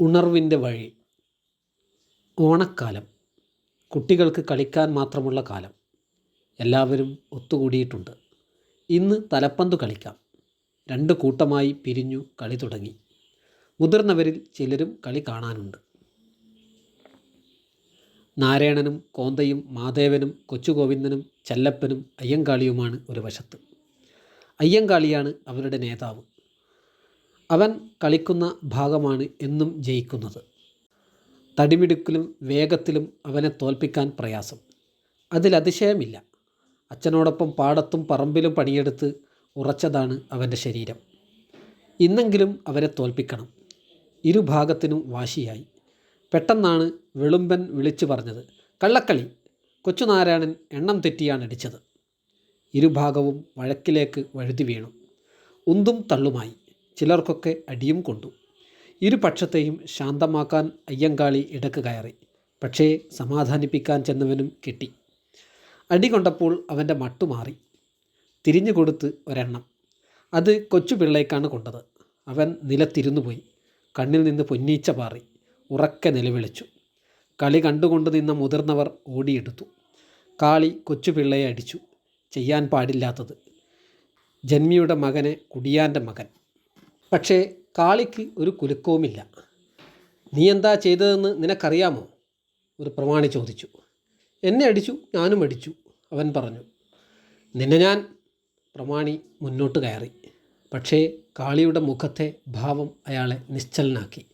ഉണർവിന്റെ വഴി. ഓണക്കാലം. കുട്ടികൾക്ക് കളിക്കാൻ മാത്രമുള്ള കാലം. എല്ലാവരും ഒത്തുകൂടിയിട്ടുണ്ട്. ഇന്ന് തലപ്പന്ത് കളിക്കാം. രണ്ട് കൂട്ടമായി പിരിഞ്ഞു കളി തുടങ്ങി. മുതിർന്നവരിൽ ചിലരും കളി കാണാനുണ്ട്. നാരായണനും കോന്തയും മാധേവനും കൊച്ചുഗോവിന്ദനും ചെല്ലപ്പനും അയ്യങ്കാളിയുമാണ് ഒരു വശത്ത്. അയ്യങ്കാളിയാണ് അവരുടെ നേതാവ്. അവൻ കളിക്കുന്ന ഭാഗമാണ് എന്നും ജയിക്കുന്നത്. തടിമിടുക്കിലും വേഗത്തിലും അവനെ തോൽപ്പിക്കാൻ പ്രയാസം. അതിലതിശയമില്ല അച്ഛനോടൊപ്പം പാടത്തും പറമ്പിലും പണിയെടുത്ത് ഉറച്ചതാണ് അവന്റെ ശരീരം. ഇന്നെങ്കിലും അവരെ തോൽപ്പിക്കണം. ഇരുഭാഗത്തിനും വാശിയായി. പെട്ടെന്നാണ് വെളുമ്പൻ വിളിച്ചു പറഞ്ഞത് കള്ളക്കളി കൊച്ചുനാരായണൻ എണ്ണം തെറ്റിയാണ് അടിച്ചത്. ഇരുഭാഗവും വഴക്കിലേക്ക് വഴുതി വീണു. ഉന്തും തള്ളുമായി. ചിലർക്കൊക്കെ അടിയും കൊണ്ടു. ഇരുപക്ഷത്തെയും ശാന്തമാക്കാൻ അയ്യങ്കാളി ഇടയ്ക്ക് കയറി. പക്ഷേ സമാധാനിപ്പിക്കാൻ ചെന്നവനും കിട്ടി. അടി കൊണ്ടപ്പോൾ അവന്റെ മട്ടുമാറി തിരിഞ്ഞു കൊടുത്ത് ഒരെണ്ണം. അത് കൊച്ചു പിള്ളേക്കാണ് കൊണ്ടത്. അവൻ നിലത്തിരുന്നു പോയി. കണ്ണിൽ നിന്ന് പൊന്നീച്ച പാറി. ഉറക്കെ നിലവിളിച്ചു. കളി കണ്ടുകൊണ്ട് നിന്ന മുതിർന്നവർ ഓടിയെടുത്തു. കാളി കൊച്ചു പിള്ളയെ അടിച്ചു. ചെയ്യാൻ പാടില്ലാത്തത്. ജന്മിയുടെ മകനെ കുടിയാന്റെ മകൻ. പക്ഷേ കാളിക്ക് ഒരു കുലുക്കവുമില്ല. നീ എന്താ ചെയ്തതെന്ന് നിനക്കറിയാമോ? ഒരു പ്രമാണി ചോദിച്ചു. എന്നെ അടിച്ചു ഞാനും അടിച്ചു അവൻ പറഞ്ഞു. നിന്നെ ഞാൻ പ്രമാണി മുന്നോട്ട് കയറി. പക്ഷേ കാളിയുടെ മുഖത്തെ ഭാവം അയാളെ നിശ്ചലനാക്കി.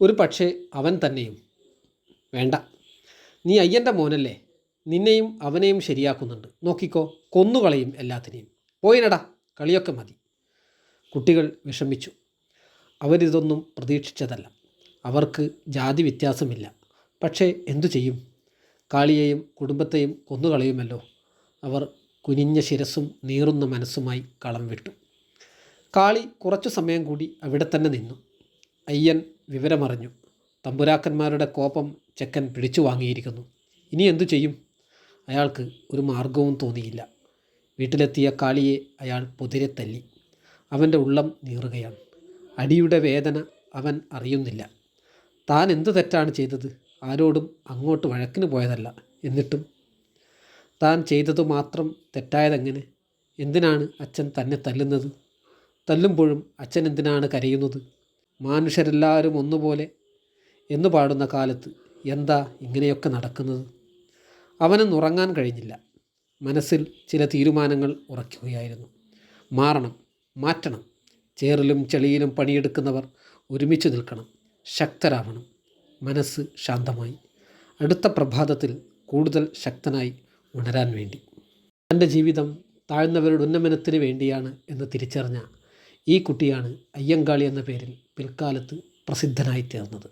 ഒരു പക്ഷേ അവൻ തന്നെയും വേണ്ട നീ അയ്യന്റെ മോനല്ലേ നിന്നെയും അവനെയും ശരിയാക്കുന്നുണ്ട്. നോക്കിക്കോ കൊന്നുകളയും എല്ലാത്തിനെയും. പോയിനടാ കളിയൊക്കെ മതി. കുട്ടികൾ വിഷമിച്ചു. അവരിതൊന്നും പ്രതീക്ഷിച്ചതല്ല. അവർക്ക് ജാതി വ്യത്യാസമില്ല. പക്ഷേ എന്തു ചെയ്യും? കാളിയെയും കുടുംബത്തെയും കൊന്നുകളയുമല്ലോ. അവർ കുനിഞ്ഞ ശിരസും നീറുന്ന മനസ്സുമായി കളം വിട്ടു. കാളി കുറച്ചു സമയം കൂടി അവിടെ തന്നെ നിന്നു. അയ്യൻ വിവരമറിഞ്ഞു. തമ്പുരാക്കന്മാരുടെ കോപം ചെക്കൻ പിടിച്ചു വാങ്ങിയിരിക്കുന്നു. ഇനി എന്തു ചെയ്യും? അയാൾക്ക് ഒരു മാർഗവും തോന്നിയില്ല. വീട്ടിലെത്തിയ കാളിയെ അയാൾ പൊതിരെ തല്ലി. അവന്റെ ഉള്ളം നീറുകയാണ്. അടിയുടെ വേദന അവൻ അറിയുന്നില്ല. താൻ എന്തു തെറ്റാണ് ചെയ്തത്? ആരോടും അങ്ങോട്ട് വഴക്കിന് പോയതല്ല എന്നിട്ടും. താൻ ചെയ്തതു മാത്രം തെറ്റായതെങ്ങനെ? എന്തിനാണ് അച്ഛൻ തന്നെ തല്ലുന്നത്? തല്ലുമ്പോഴും അച്ഛൻ എന്തിനാണ് കരയുന്നത്? മനുഷ്യരെല്ലാവരും ഒന്നുപോലെ എന്ന് പാടുന്ന കാലത്ത് എന്താ ഇങ്ങനെയൊക്കെ നടക്കുന്നത്? അവനൊന്ന് ഉറങ്ങാൻ കഴിഞ്ഞില്ല. മനസ്സിൽ ചില തീരുമാനങ്ങൾ ഉറയ്ക്കുകയായിരുന്നു. മാറണം. മാറ്റണം. ചേറിലും ചെളിയിലും പണിയെടുക്കുന്നവർ ഒരുമിച്ച് നിൽക്കണം. ശക്തരാവണം. മനസ്സ് ശാന്തമായി. അടുത്ത പ്രഭാതത്തിൽ കൂടുതൽ ശക്തനായി ഉണരാൻ വേണ്ടി. തന്റെ ജീവിതം താഴ്ന്നവരുടെ ഉന്നമനത്തിന് വേണ്ടിയാണ് എന്ന് തിരിച്ചറിഞ്ഞ ഈ കുട്ടിയാണ് അയ്യങ്കാളി എന്ന പേരിൽ പിൽക്കാലത്ത് പ്രസിദ്ധനായി തീർന്നത്.